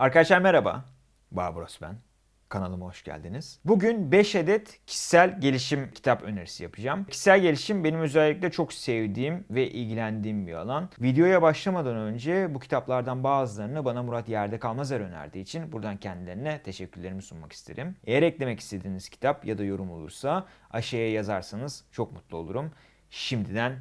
Arkadaşlar merhaba. Barbaros ben. Kanalıma hoş geldiniz. Bugün 5 adet kişisel gelişim kitap önerisi yapacağım. Kişisel gelişim benim özellikle çok sevdiğim ve ilgilendiğim bir alan. Videoya başlamadan önce bu kitaplardan bazılarını bana Murat Yerde Kalmazer önerdiği için buradan kendilerine teşekkürlerimi sunmak isterim. Eğer eklemek istediğiniz kitap ya da yorum olursa aşağıya yazarsanız çok mutlu olurum. Şimdiden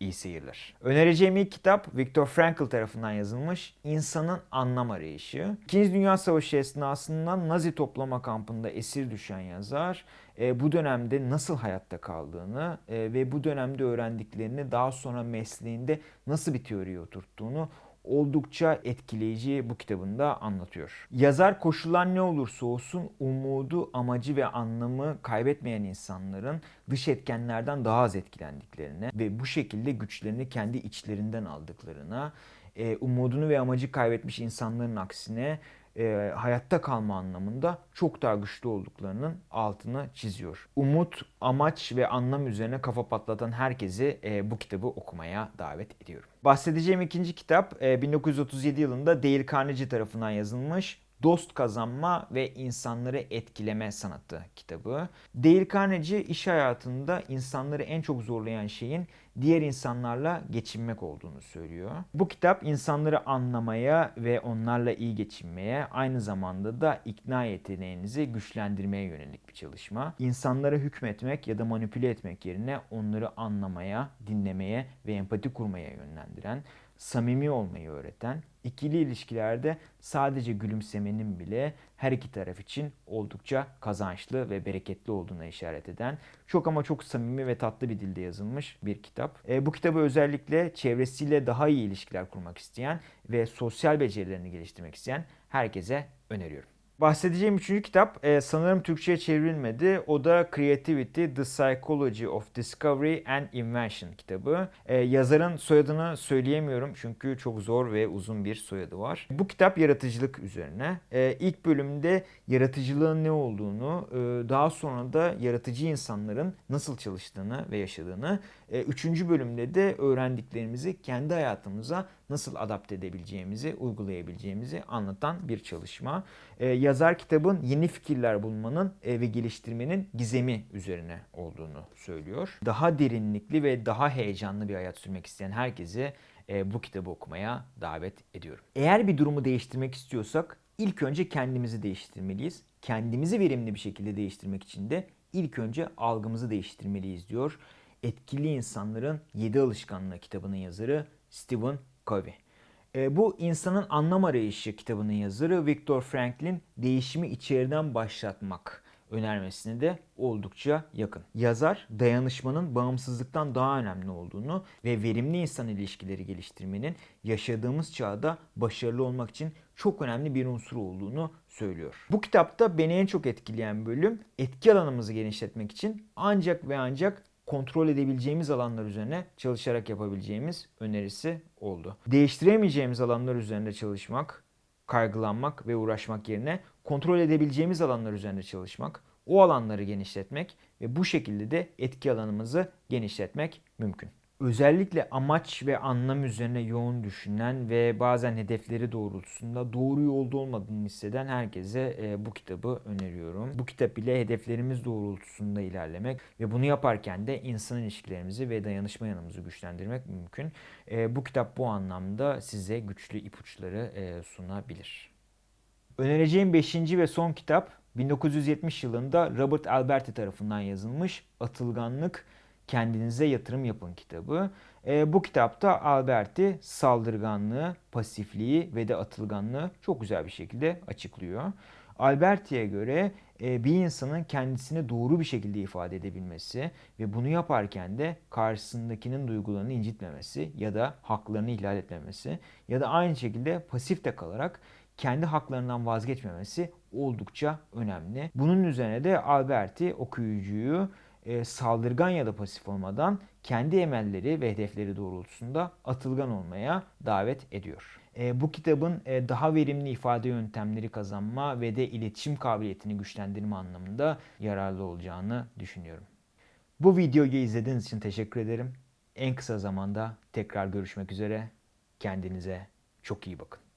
İyi seyirler. Önereceğim ilk kitap Viktor Frankl tarafından yazılmış İnsanın Anlam Arayışı. İkinci Dünya Savaşı esnasında Nazi toplama kampında esir düşen yazar e, bu dönemde nasıl hayatta kaldığını e, ve bu dönemde öğrendiklerini daha sonra mesleğinde nasıl bir teoriye oturttuğunu oldukça etkileyici bu kitabında anlatıyor. Yazar koşullar ne olursa olsun umudu, amacı ve anlamı kaybetmeyen insanların dış etkenlerden daha az etkilendiklerine ve bu şekilde güçlerini kendi içlerinden aldıklarına, e, umudunu ve amacı kaybetmiş insanların aksine e, hayatta kalma anlamında çok daha güçlü olduklarının altını çiziyor. Umut, amaç ve anlam üzerine kafa patlatan herkesi e, bu kitabı okumaya davet ediyorum. Bahsedeceğim ikinci kitap e, 1937 yılında Dale Carnegie tarafından yazılmış Dost Kazanma ve İnsanları Etkileme Sanatı kitabı. Dale Carnegie iş hayatında insanları en çok zorlayan şeyin diğer insanlarla geçinmek olduğunu söylüyor. Bu kitap insanları anlamaya ve onlarla iyi geçinmeye, aynı zamanda da ikna yeteneğinizi güçlendirmeye yönelik bir çalışma. İnsanlara hükmetmek ya da manipüle etmek yerine onları anlamaya, dinlemeye ve empati kurmaya yönlendiren, samimi olmayı öğreten, ikili ilişkilerde sadece gülümsemenin bile her iki taraf için oldukça kazançlı ve bereketli olduğuna işaret eden çok ama çok samimi ve tatlı bir dilde yazılmış bir kitap. E, bu kitabı özellikle çevresiyle daha iyi ilişkiler kurmak isteyen ve sosyal becerilerini geliştirmek isteyen herkese öneriyorum. Bahsedeceğim üçüncü kitap e, sanırım Türkçe'ye çevrilmedi. O da Creativity, The Psychology of Discovery and Invention kitabı. E, yazarın soyadını söyleyemiyorum çünkü çok zor ve uzun bir soyadı var. Bu kitap yaratıcılık üzerine. E, ilk bölümde yaratıcılığın ne olduğunu, e, daha sonra da yaratıcı insanların nasıl çalıştığını ve yaşadığını, e, üçüncü bölümde de öğrendiklerimizi kendi hayatımıza nasıl adapte edebileceğimizi, uygulayabileceğimizi anlatan bir çalışma. E, yazar kitabın yeni fikirler bulmanın e, ve geliştirmenin gizemi üzerine olduğunu söylüyor. Daha derinlikli ve daha heyecanlı bir hayat sürmek isteyen herkese e, bu kitabı okumaya davet ediyorum. Eğer bir durumu değiştirmek istiyorsak ilk önce kendimizi değiştirmeliyiz. Kendimizi verimli bir şekilde değiştirmek için de ilk önce algımızı değiştirmeliyiz diyor. Etkili İnsanların 7 Alışkanlığı kitabının yazarı Stephen Covey. E, bu insanın anlam arayışı kitabının yazarı Viktor Franklin değişimi içeriden başlatmak önermesine de oldukça yakın. Yazar dayanışmanın bağımsızlıktan daha önemli olduğunu ve verimli insan ilişkileri geliştirmenin yaşadığımız çağda başarılı olmak için çok önemli bir unsur olduğunu söylüyor. Bu kitapta beni en çok etkileyen bölüm etki alanımızı genişletmek için ancak ve ancak kontrol edebileceğimiz alanlar üzerine çalışarak yapabileceğimiz önerisi oldu. Değiştiremeyeceğimiz alanlar üzerinde çalışmak, kaygılanmak ve uğraşmak yerine kontrol edebileceğimiz alanlar üzerinde çalışmak, o alanları genişletmek ve bu şekilde de etki alanımızı genişletmek mümkün. Özellikle amaç ve anlam üzerine yoğun düşünen ve bazen hedefleri doğrultusunda doğru yolda olmadığını hisseden herkese e, bu kitabı öneriyorum. Bu kitap ile hedeflerimiz doğrultusunda ilerlemek ve bunu yaparken de insan ilişkilerimizi ve dayanışma yanımızı güçlendirmek mümkün. E, bu kitap bu anlamda size güçlü ipuçları e, sunabilir. Önereceğim 5. ve son kitap 1970 yılında Robert Alberti tarafından yazılmış Atılganlık Kendinize Yatırım Yapın kitabı. E, bu kitapta Alberti saldırganlığı, pasifliği ve de atılganlığı çok güzel bir şekilde açıklıyor. Alberti'ye göre e, bir insanın kendisini doğru bir şekilde ifade edebilmesi ve bunu yaparken de karşısındakinin duygularını incitmemesi ya da haklarını ihlal etmemesi ya da aynı şekilde pasif de kalarak kendi haklarından vazgeçmemesi oldukça önemli. Bunun üzerine de Alberti okuyucuyu e, saldırgan ya da pasif olmadan kendi emelleri ve hedefleri doğrultusunda atılgan olmaya davet ediyor. E, bu kitabın e, daha verimli ifade yöntemleri kazanma ve de iletişim kabiliyetini güçlendirme anlamında yararlı olacağını düşünüyorum. Bu videoyu izlediğiniz için teşekkür ederim. En kısa zamanda tekrar görüşmek üzere. Kendinize çok iyi bakın.